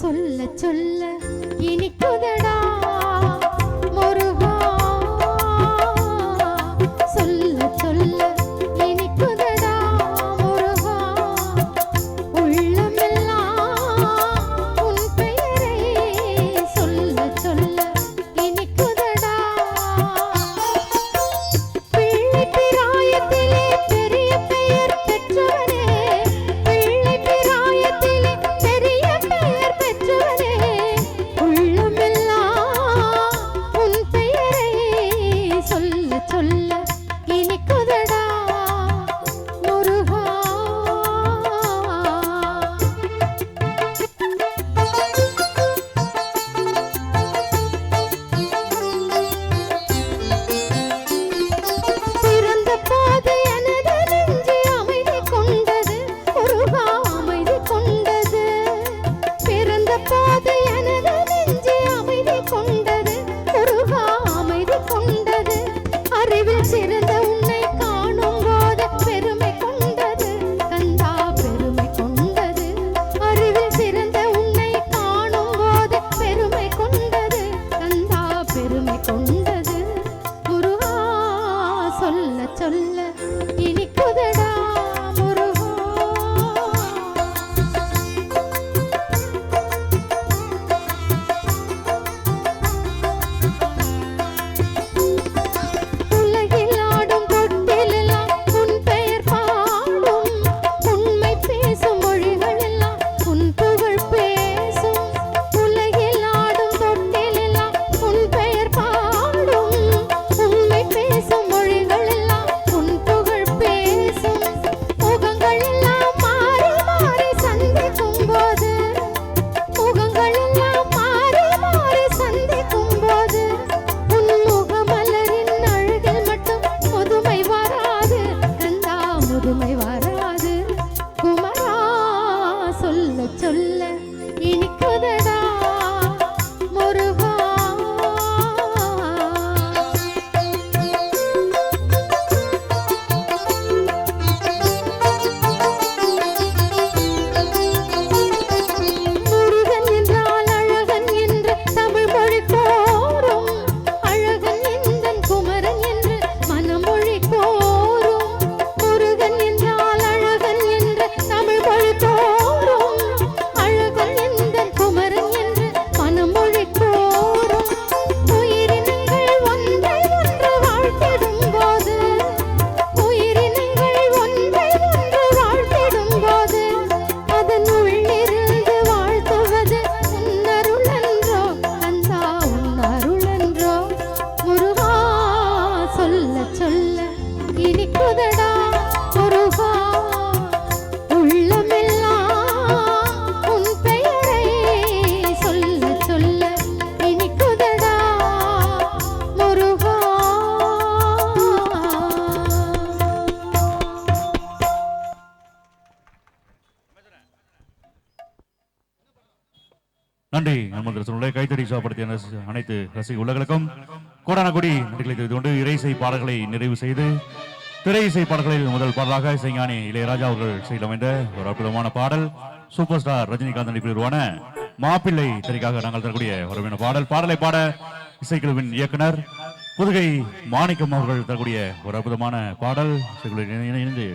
சொல்ல சொல்ல இனிக்குதடா நன்றி. நமது ரசனுடைய கைத்தறி சாப்படுத்திய அனைத்து ரசிக உலகளுக்கும் கோடானகுடி நன்றிகளை தெரிவித்து கொண்டு இறை இசை பாடல்களை நிறைவு செய்து திரை இசை பாடல்களில் முதல் பாடலாக இசைஞானி இளையராஜா அவர்கள் செய்து அமைந்த ஒரு அற்புதமான பாடல் சூப்பர் ஸ்டார் ரஜினிகாந்த் நடிப்பில் மாப்பிள்ளை திரைக்காக நாங்கள் தரக்கூடிய ஒரு பாடல். பாடலை பாட இசைக்குழுவின் இயக்குனர் புதுகை மாணிக்கம் அவர்கள் தரக்கூடிய ஒரு அற்புதமான பாடல். இசைக்குழு இணைந்து